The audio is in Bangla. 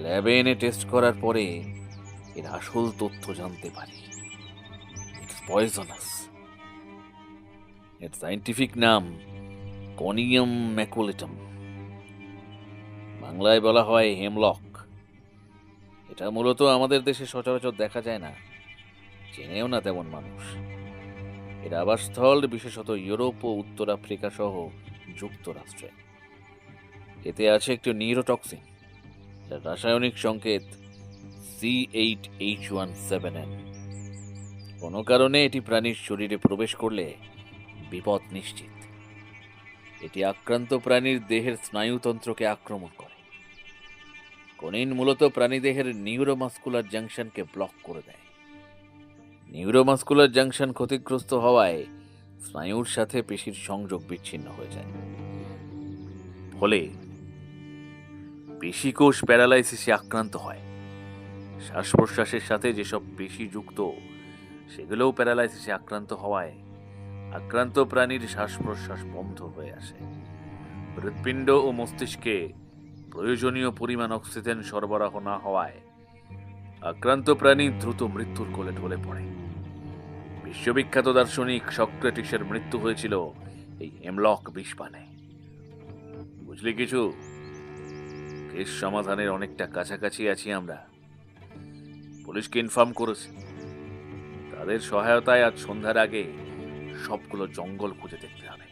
ল্যাবে এনে টেস্ট করার পরে এর আসল তথ্য জানতে পারি। ইটস পয়জনাস এর সাইন্টিফিক নাম কনিয়াম ম্যাকুলেটাম বাংলায় বলা হয় হেমলক। এটা মূলত আমাদের দেশে সচরাচর দেখা যায় না। চেনেও না তেমন মানুষ। এর আবাসস্থল বিশেষত ইউরোপ ও উত্তর আফ্রিকা সহ যুক্তরাষ্ট্রে। এতে আছে একটি নিউরোটক্সিন। রাসায়নিক সংকেত C eight H one seven N কোনো কারণে এটি প্রাণীর শরীরে প্রবেশ করলে বিপদ নিশ্চিত। এটি আক্রান্ত প্রাণীর দেহের স্নায়ুতন্ত্রকে আক্রমণ করে। কনিন মূলত প্রাণীদেহের নিউরোমাস্কুলার জাংশনকে ব্লক করে দেয়। নিউরোমাস্কুলার জাংশন ক্ষতিগ্রস্ত হওয়ায় স্নায়ুর সাথে পেশির সংযোগ বিচ্ছিন্ন হয়ে যায়। ফলে পেশিকোষ প্যারালাইসিসে আক্রান্ত হয়। শ্বাস প্রশ্বাসের সাথে যেসব পেশি যুক্ত, সেগুলোও প্যারালাইসিসে আক্রান্ত হওয়ায় আক্রান্ত প্রাণীর শ্বাস প্রশ্বাস বন্ধ হয়ে আসে। হৃৎপিণ্ড ও মস্তিষ্কে প্রয়োজনীয় পরিমাণ অক্সিজেন সরবরাহ না হওয়ায় আক্রান্ত প্রাণী দ্রুত মৃত্যুর কোলে ঢলে পড়ে। বিশ্ববিখ্যাত দার্শনিক সক্রেটিসের মৃত্যু হয়েছিল এই হেমলক বিষপানে। বুঝলি কিছু? কেস সমাধানের অনেকটা কাছাকাছি আছি আমরা। পুলিশকে ইনফর্ম করেছি। তাদের সহায়তায় আজ সন্ধ্যার আগে সবগুলো জঙ্গল খুঁজে দেখতে হবে।